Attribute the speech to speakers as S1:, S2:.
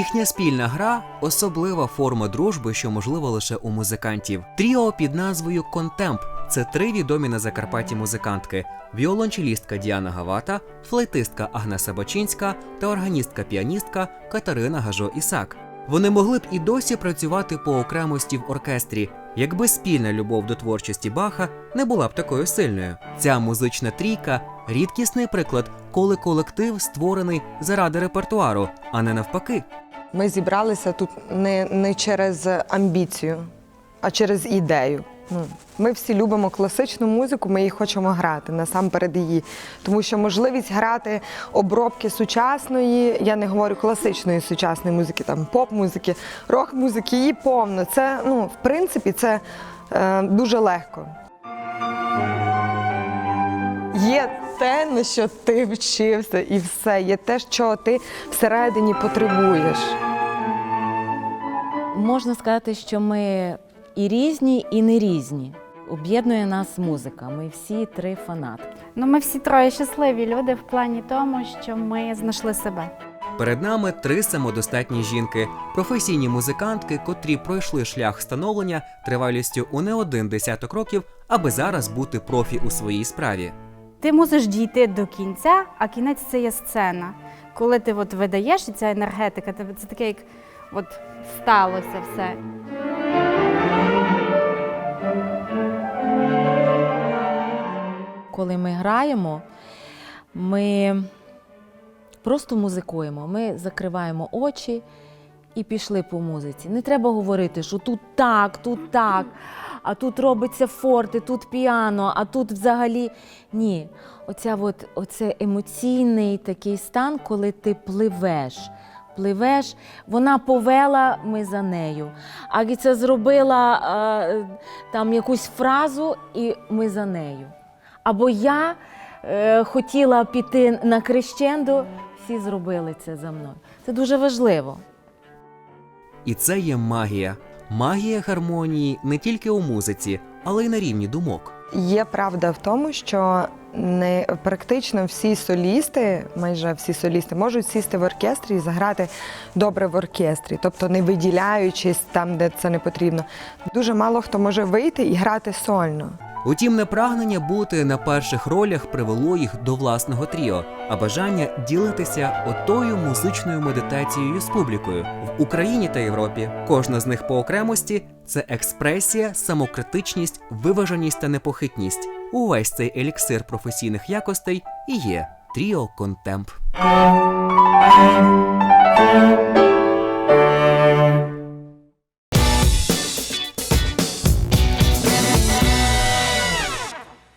S1: Їхня спільна гра особлива форма дружби, що можлива лише у музикантів. Тріо під назвою Контемп це три відомі на Закарпатті музикантки: віолончелістка Діана Гавата, флейтистка Агнеса Бачинська та органістка-піаністка Катерина Гажо Ісак. Вони могли б і досі працювати по окремості в оркестрі, якби спільна любов до творчості Баха не була б такою сильною. Ця музична трійка рідкісний приклад, коли колектив створений заради репертуару, а не навпаки.
S2: Ми зібралися тут не, не через амбіцію, а через ідею. Ну, ми всі любимо класичну музику, ми її хочемо грати насамперед її. Тому що можливість грати обробки сучасної, я не говорю класичної сучасної музики, там поп-музики, рок-музики, її повно. Це, ну, в принципі, це е, дуже легко. На що ти вчився, і все. Є те, що ти всередині потребуєш.
S3: Можна сказати, що ми і різні, і не різні. Об'єднує нас музика. Ми всі три фанатки.
S4: Ну, ми всі троє щасливі люди в плані тому, що ми знайшли себе.
S1: Перед нами три самодостатні жінки, професійні музикантки, котрі пройшли шлях становлення тривалістю у не один десяток років, аби зараз бути профі у своїй справі.
S4: Ти мусиш дійти до кінця, а кінець це є сцена. Коли ти от видаєш, ця енергетика, це таке, як от сталося все.
S3: Коли ми граємо, ми просто музикуємо. Ми закриваємо очі і пішли по музиці. Не треба говорити, що тут так, тут так, а тут робиться форте, тут піано, а тут взагалі ні. Оця от, оце емоційний такий стан, коли ти пливеш. Пливеш, вона повела, ми за нею. А це зробила е, там якусь фразу, і ми за нею. Або я е, хотіла піти на крещенду, всі зробили це за мною. Це дуже важливо.
S1: І це є магія. Магія гармонії не тільки у музиці, але й на рівні думок.
S2: Є правда в тому, що не практично всі солісти, майже всі солісти, можуть сісти в оркестрі і заграти добре в оркестрі, тобто не виділяючись там, де це не потрібно. Дуже мало хто може вийти і грати сольно.
S1: Утім, не прагнення бути на перших ролях привело їх до власного тріо, а бажання ділитися отою музичною медитацією з публікою в Україні та Європі. Кожна з них по окремості це експресія, самокритичність, виваженість та непохитність. Увесь цей еліксир професійних якостей і є тріо Контемп.